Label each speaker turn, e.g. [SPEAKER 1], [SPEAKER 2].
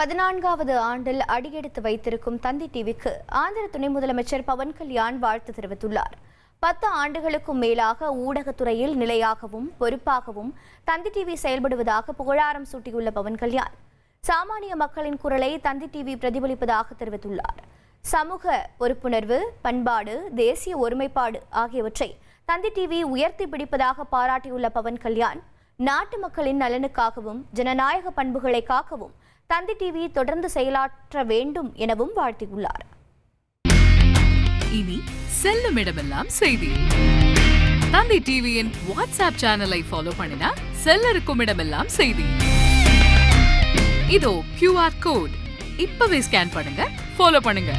[SPEAKER 1] பதினான்காவது ஆண்டில் அடியெடுத்து வைத்திருக்கும் தந்தி டிவிக்கு ஆந்திர துணை முதலமைச்சர் பவன் கல்யாண் வாழ்த்து தெரிவித்துள்ளார். பத்து ஆண்டுகளுக்கும் மேலாக ஊடகத்துறையில் நிலையாகவும் பொறுப்பாகவும் தந்தி டிவி செயல்படுவதாக புகழாரம் சூட்டியுள்ள பவன் கல்யாண் சாமானிய மக்களின் குரலை தந்தி டிவி பிரதிபலிப்பதாக தெரிவித்துள்ளார். சமூக பொறுப்புணர்வு பண்பாடு தேசிய ஒருமைப்பாடு ஆகியவற்றை தந்தி டிவி உயர்த்தி பிடிப்பதாக பாராட்டியுள்ள பவன் கல்யாண் நாட்டு மக்களின் நலனுக்காகவும் ஜனநாயக பண்புகளை காக்கவும் தந்தி டிவி தொடர்ந்து செயலாற்ற வேண்டும் எனவும் வாழ்த்தியுள்ளார்.
[SPEAKER 2] இனி செல்லும் இடமெல்லாம் செய்தி. தந்தி டிவியின் வாட்ஸ்அப் சேனலை ஃபாலோ பண்ணினா செல்ல இருக்கும் இடமெல்லாம் செய்தி. இதோ கியூஆர் கோட் இப்பவே ஸ்கேன் பண்ணுங்க ஃபாலோ பண்ணுங்க.